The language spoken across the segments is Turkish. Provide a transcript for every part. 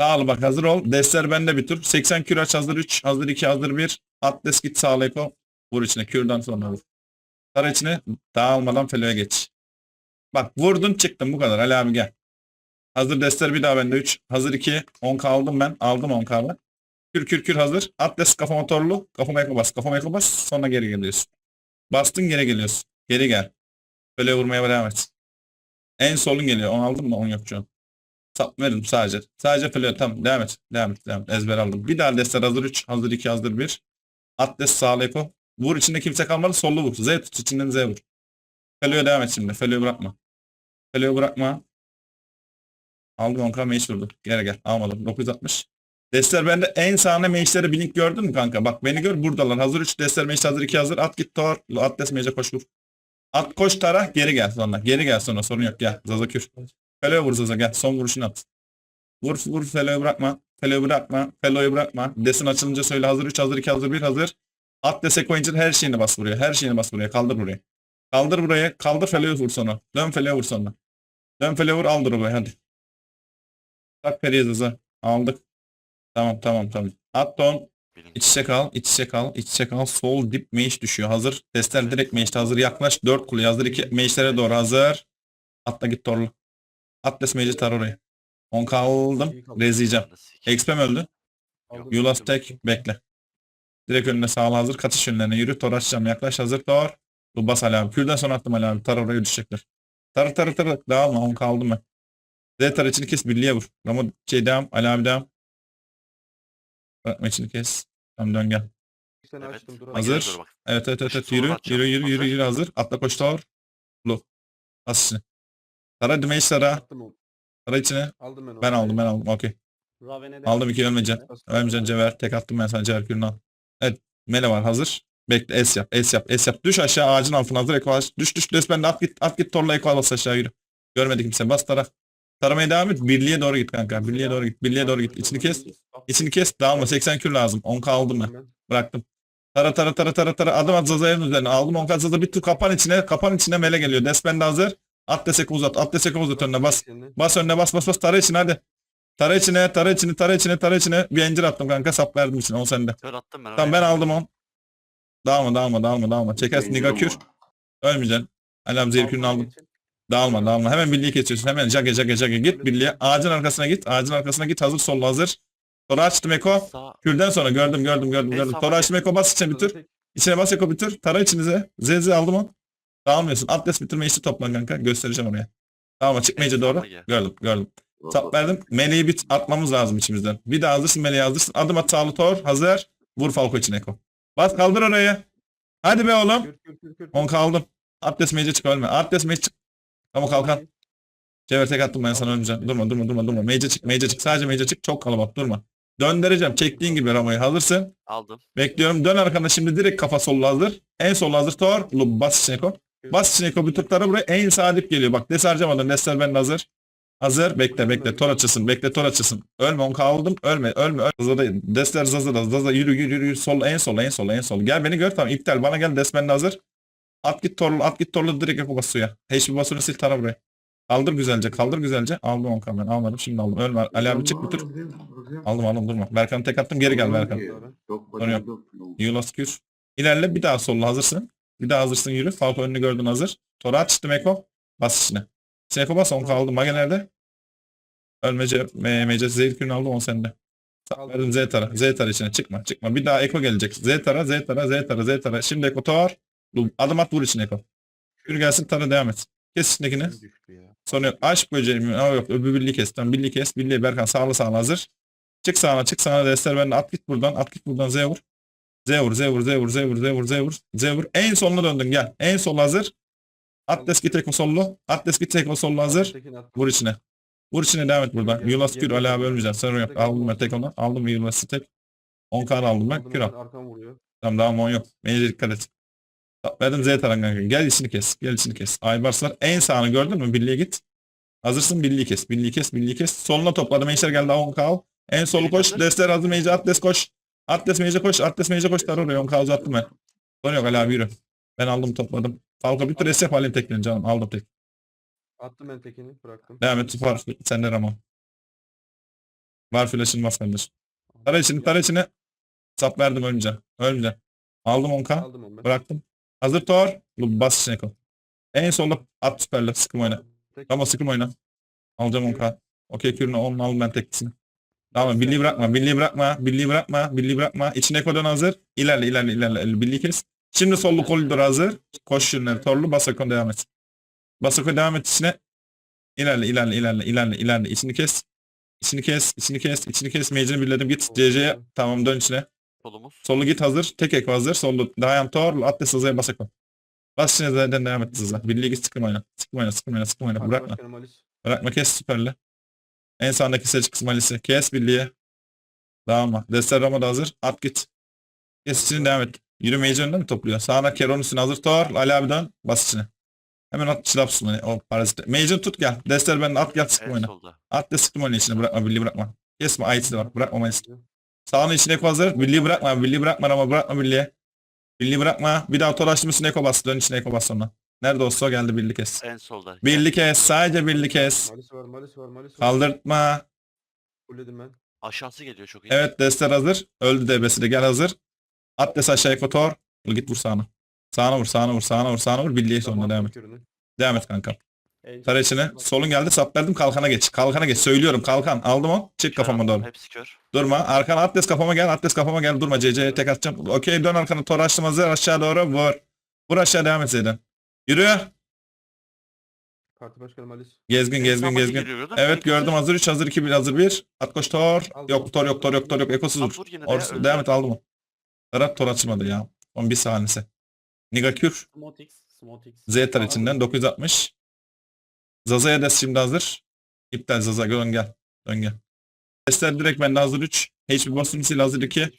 Sağ ol bak hazır ol. Destler bende bir tur. 80 kür aç hazır 3. Hazır 2 hazır 1. Atlas git sağ eko. Vur içine. Kürdan sonra vur. Sar içine. Dağılmadan feloya geç. Bak vurdun çıktın bu kadar. Ali abi gel. Hazır destler bir daha bende 3. Hazır 2. 10 aldım ben. Aldım 10 k'lı. Kür kür kür hazır. Atlas kafa motorlu. Kafama eko bas. Kafama eko bas. Sonra geri geliyorsun. Bastın geri geliyorsun. Geri gel. Böyle vurmaya devam et. En solun geliyor. 10 aldın mı? 10 yok şu an. Sap verin sadece. Sadece filo. Tamam devam et. Devam et. Devam et. Ezber aldım. Bir daha destek hazır 3. Hazır 2. Hazır 1. Atlas sağ eko. Vur içinde kimse kalmadı. Sollu vur. Z tut. içinden Z vur. Felo'ya devam et şimdi. Felo'yu bırakma. Felo'yu bırakma. Aldım 10 k meş vurdu. Gel gel. Almadım. 960. Destler bende en sağına meşleri blink gördün mü kanka? Bak beni gör buradalar. Hazır 3 destler meş hazır 2 hazır. At git tor. At des meşe koş vur. At koş tara geri gel sonra. Geri gel sonra sorun yok gel. Zaza kür. Felo'ya vur Zaza gel. Son vuruşunu at. Vur vur Felo'yu bırakma. Felo'yu bırakma. Felo'yu bırakma. Desin açılınca söyle hazır 3 hazır 2 hazır 1 hazır. At dese koyunca her şeyini bas buraya. Her şeyini bas buraya. Kaldır buraya. Kaldır buraya. Kaldır Felo'yu vur sonra. Dön Felo'ya vur sonra. Dön Felo'ya vur aldır buraya hadi. Tak Feriye Zaza. Aldık. Tamam tamam tamam. At don. İç içe kal, iç içe kal, iç içe kal. Sol dip mage düşüyor. Hazır. Testler direkt mage'de hazır. Yaklaş. 4 kule hazır. 2 mage'lere doğru hazır. Atla git torlu. Atlas mage'i tar oraya. 10 kaldım. Rezleyeceğim. XP'm öldü. Aldım. Yulas tek. Bekle. Direkt önüne sağla hazır. Kaçış yönlerine yürü. Tor açacağım. Yaklaş hazır. Tor. Bu bas Ali abi. Kürden sonra attım Ali abi. Tar oraya düşecekler. Tarı tarı tarı. Dağılma. 10 kaldım ben. Z tar içini kes. Birliğe vur. Ramo şey devam. Ali abi devam. Bırakma içini kes. Tamam dön gel. Evet. açtım dur. Hazır. Dur. Evet evet evet, evet. Yürü yürü yürü yürü Hazır. yürü hazır. Atla koş tor. Lu. Bas içine. Tara dümeyi sara. Attım onu. Tara içine. Aldım ben onu. Ben aldım ben aldım. Okey. Raven'e de Aldım iki ölmeyeceksin. Ölmeyeceksin Cever. Tek attım ben sana Cever kürünü al. Evet. Mele var hazır. Bekle es yap es yap es yap. Düş aşağı ağacın altına hazır ekolaş. Düş düş düş ben de at git at git torla ekolaş aşağı yürü. Görmedi kimse bas tara. Taramaya devam et. Birliğe doğru git kanka. Birliğe doğru git. Birliğe doğru git. İçini kes. İçini kes. Dağılma. 80 kür lazım. 10k aldım ben. Bıraktım. Tara tara tara tara tara. Adım at Zaza'nın üzerine. Aldım 10k Zaza bir tur kapan içine. Kapan içine mele geliyor. Despen de hazır. At desek uzat. At desek uzat önüne bas. Bas önüne bas bas bas. Tara içine hadi. Tara içine, tara içine, tara içine, tara içine. Bir encir attım kanka. Sap verdim içine. O sende. Kör attım ben Tamam ben aldım on. Dağılma dağılma dağılma dağılma. Çekersin Niga kür. Ölmeyeceksin. Alam zevkünü aldım. Dağılma dağılma. Hemen birliği kesiyorsun. Hemen jage jage jage git birliğe. Ağacın arkasına git. Ağacın arkasına git. Hazır sol hazır. Sonra açtım Eko. Kürden sonra gördüm gördüm gördüm gördüm. Sonra açtım Eko bas içine bitir. İçine bas Eko bitir. Tara içinize. ZZ aldım on. Dağılmıyorsun. Atlas bitirme işi toplan kanka. Göstereceğim oraya. Dağılma çıkmayınca doğru. Gördüm gördüm. Sap verdim. Meleği bit atmamız lazım içimizden. Bir daha hazırsın meleği hazırsın. Adım at sağlı tor. Hazır. Vur Falco içine Eko. Bas kaldır oraya. Hadi be oğlum. Kür, kür, kür, kür. 10 kaldım. Atlas mage'e çık ölme. Atlas mage çık. Tamam kalkan. Cevher tek attım ben sana ölmeyeceğim. Durma durma durma durma. Mage'e çık mage'e çık. Sadece mage'e çık. Çok kalabalık durma. Döndüreceğim. Çektiğin gibi Ramo'yu. Hazırsın. Aldım. Bekliyorum. Dön arkana şimdi direkt kafa sollu hazır. En sol hazır. Tor. Lu bas içine Eko. Bas içine tıklara buraya. En sağ dip geliyor. Bak des harcamadan. Desler ben hazır. Hazır. Bekle bekle. Tor açılsın. Bekle tor açılsın. Ölme 10 kaldım. Ölme. Ölme. ölme. Zaza değil. Desler Zaza. Zaza yürü yürü yürü. Sol en sol en sol en sol. Gel beni gör tamam. iptal. Bana gel. Des ben de hazır. At git torlu. At git torlu direkt Eko bas suya. HP basını sil tara buraya. Kaldır güzelce. Kaldır güzelce. Aldım 10 ben. Almadım. Şimdi aldım. Ölme. Ali abi çık bitir. Aldım aldım durma. Berkan tek attım. Geri gel Berkan. Sorun yok. Yulas kür. İlerle bir daha solla hazırsın. Bir daha hazırsın yürü. Falco önünü gördün hazır. Tora açtım Eko. Bas içine. İçine Eko bas 10 kaldı. Mage nerede? Ölmece, mece zehir kürünü aldım 10 sende. Verdim Z tara. Z tara içine çıkma çıkma. Bir daha Eko gelecek. Z tara Z tara Z tara Z tara. Şimdi Eko tor. Adım at vur içine Eko. Yürü gelsin tara devam et. Kes içindekini. Sonra yok. Aşk böceği mi? Aa, yok. Öbür birliği kes. Tamam birliği kes. Birliği Berkan sağlı sağlı hazır. Çık sağına çık sağına destler bende. At git buradan. At git buradan Z vur. Z vur Z vur Z vur Z vur Z vur Z vur. Z vur. En soluna döndün gel. En sol hazır. Atlas git tek o sollu. Atlas git tek o sollu hazır. Vur içine. Vur içine devam et buradan. Yulas kür Ali abi ölmeyeceksin. Sorun yok. Aldım ben tek onu. Aldım Yulas'ı tek. 10 kan aldım ben. Kür al. Tamam daha 10 yok. Bence dikkat et. Verdim Z taran kanka. Gel içini kes. Gel içini kes. Aybarslar en sağını gördün mü? Birliğe git. Hazırsın birliği kes. Birliği kes. Birliği kes. Soluna topladı. Meyşer geldi. 10 kal. En solu koş. Desler hazır. Meyce Atlas koş. Atlas Meyce koş. Atlas Meyce koş. Tar oraya. 10 kal uzattım ben. Sorun yok Ali abi yürü. Ben aldım topladım. Falco bir tur yap alayım tekini canım. Aldım tek. Attım ben tekini bıraktım. Devam et. Süper. Sende Ramon. Var flash'ın var kardeşim. Tara içini tara içini. Sap verdim önce. Önce. Aldım 10k. Aldım onu ben. Bıraktım. Hazır Thor. Bas içine koy. En solda at süperle sıkım oyna. Tek- Tamam sıkım oyna. Alacağım 10k. Okey kürünü onun al ben teklisini. Tamam birliği bırakma. Birliği bırakma. Birliği bırakma. Birliği bırakma. İçine kodon hazır. İlerle ilerle ilerle. Birliği kes. Şimdi sollu koridor hazır. Koş şunları. Torlu basakon devam et. Basakon devam et içine. İlerle ilerle ilerle ilerle ilerle. İçini kes. İçini kes. içini kes. içini kes. Mage'ini birledim. Git. CC'ye. Tamam dön içine. Solumuz. Solu git hazır. Tek ek hazır. Solu dayan tor. Atlas hızlıya basak ol. Bas içine zaten devam et hızla. Birliği git oyna. Sıkım oyna. Parti Bırakma. Bırakma kes süperle. En sağındaki seç kısmı Alice'i. Kes birliğe. Devam mı? Destek Rama da hazır. At git. Kes içini devam et. Yürümeyici önünde mi topluyor? Sağına Keron üstüne hazır. Tor. Ali abi dön. Bas içine. Hemen at çılapsın. O parazit. Mage'ini tut gel. Dester benden at gel sıkım En oyna. At da sıktım oyunu içine. Bırakma birliği bırakma. Kesme. Ayet'i de var. Bırakma Malis'i. Sağını içine hazır. Birliği bırakma. Birliği bırakma ama bırakma birliğe. Birliği bırakma. Bir daha toraştım üstüne eko bas. Dön içine eko bas sonra. Nerede olsa o geldi birliği kes. En solda. Birliği kes. Sadece birliği kes. Malis var, Malis var, Malis var. Kaldırtma. Fulledim ben. Aşağısı geliyor çok iyi. Evet destler hazır. Öldü DB'si de gel hazır. At des aşağıya kotor. Git vur sağına. Sağına vur sağına vur sağına vur sağına vur. Birliğe Tamam, devam et. kürünü. Devam et kanka. Çok- içine. Solun geldi sap verdim kalkana geç. Kalkana geç. Söylüyorum kalkan. Aldım o. Çık kafama doğru. Hepsi kör. Durma. Arkana Atlas kafama gel. Atlas kafama gel. Durma. CC'ye tek atacağım. Okey dön arkana. Tor açtım hazır. Aşağı doğru vur. Vur aşağı devam et Zeydan. Yürü. Parti başkanı Malis. Gezgin gezgin sağdaki gezgin. mü? Evet İlk gördüm hazır. hazır 3 hazır 2 1 hazır 1. At koş Tor. Aldım. Yok Tor yok Tor yok Tor yok. Ekosuz vur. At vur yine de Orası öldü. devam et aldım o. Ferhat Tor açmadı ya. 11 saniyesi. Niga Kür. Smotix, Smotix. Zetar içinden 960. Zaza'ya da şimdi hazır. İptal Zaza dön gel. Dön gel. Testler direkt bende hazır 3. HP Boston sil hazır 2.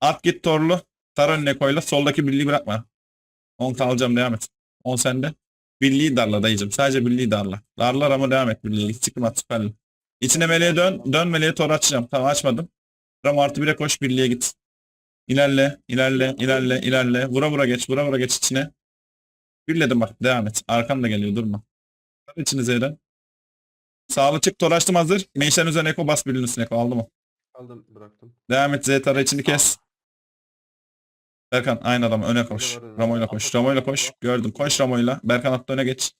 At git Torlu. Tar önüne koyla. Soldaki birliği bırakma. 10 kalacağım devam et. 10 sende. Birliği darla dayıcım. Sadece birliği darla. Darlar ama devam et birliği. Sıkım at süperli. İçine meleğe dön. Dön meleğe tor açacağım. Tamam açmadım. Ram artı 1'e koş birliğe git. İlerle, ilerle, ilerle, ilerle. Vura vura geç, vura vura geç içine. Birledim bak, devam et. Arkan da geliyor, durma. Hadi içini Zeyden. Sağlı çık, tor açtım hazır. Meşen üzerine eko, bas birinin üstüne eko. Aldım o. Aldım, bıraktım. Devam et Z tara içini kes. Berkan aynı adam öne koş. Ramo'yla koş. Ramo'yla koş. Gördüm. Koş Ramo'yla. Berkan attı öne geç.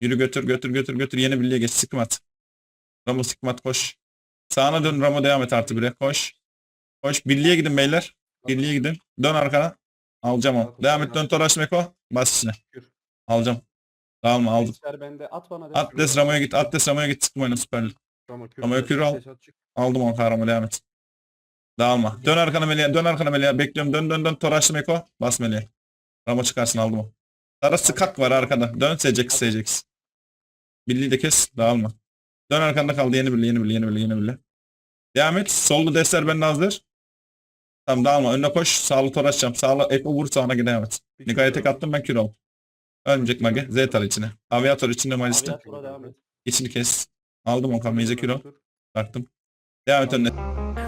Yürü götür götür götür götür. Yeni birliğe geç. Sıkım at. Ramo sıkım at koş. Sağına dön Ramo devam et artı bire. Koş. Koş. Birliğe gidin beyler. Birliğe gidin. Dön arkana. Alacağım o. Devam et dön Toraş Meko. Bas içine. Alacağım. Dağılma aldım. At bana. Atlas Ramo'ya git. Atlas Ramo'ya git. Sıkım oyna süperli. Ramo kür. Al. Aldım on kahramanı devam et. Dağılma. Dön arkana Melih'e. Dön arkana Melih'e. Bekliyorum. Dön dön dön. Toraşlı Meko. Bas Melih'e. Ramo çıkarsın aldım o. Tara sıkak var arkada. Dön Sejex Sejex. Birliği de kes. Dağılma. Dön arkanda kaldı. Yeni birliği yeni birliği yeni birliği yeni birliği. Devam et. Sollu destler bende hazır. Tamam dağılma. Önüne koş. Sağlı toraşacağım. Sağlı Eko vur sağına git devam et. Nikaya tek attım ben kür ol. Ölmeyecek Mage. Z içine. Aviator içinde Malis'te. İçini kes. Aldım o kamayıza kür ol. Baktım. Devam et önüne.